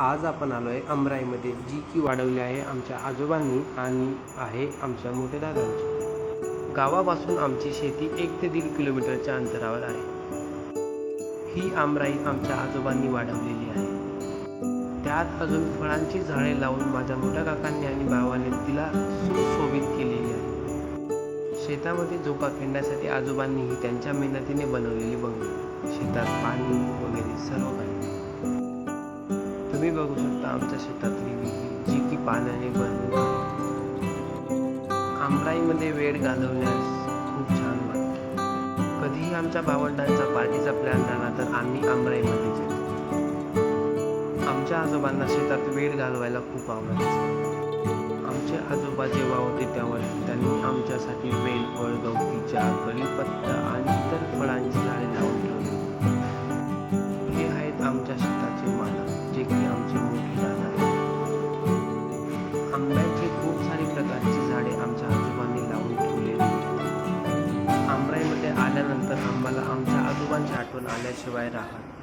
आज आपण आलो आहे अमराईमध्ये जी की वाढवली आहे आमच्या आजोबांनी आणि आहे आमच्या मोठ्या दादांची. गावापासून आमची शेती एक ते दीड किलोमीटरच्या अंतरावर आहे. ही आमराई आमच्या आजोबांनी वाढवलेली आहे. त्यात अजून फळांची झाडे लावून माझ्या मोठ्या काकांनी आणि भावाने तिला सुशोभित केलेली आहे. शेतामध्ये झोका खेळण्यासाठी आजोबांनीही त्यांच्या मेहनतीने बनवलेली बंगली. शेतात पाणी वगैरे तुम्ही बघू शकता आमच्या शेतातली विहीर जी की पाण्याने भरपूर आहे. आमराईमध्ये वेळ घालवण्यास खूप छान वाटतं. कधीही आमच्या भावंडांचा पार्टीचा प्लॅन झाला तर आम्ही आमराईमध्ये जातो. आमच्या आजोबांना शेतात वेळ घालवायला खूप आवडायचं. आमचे आजोबा जेव्हा होते तेव्हा त्यांनी आमच्यासाठी बेलफळ गवतीच्या कढीपत्ता आम्हाला आमच्या आजोबांची आठवण आल्याशिवाय राहत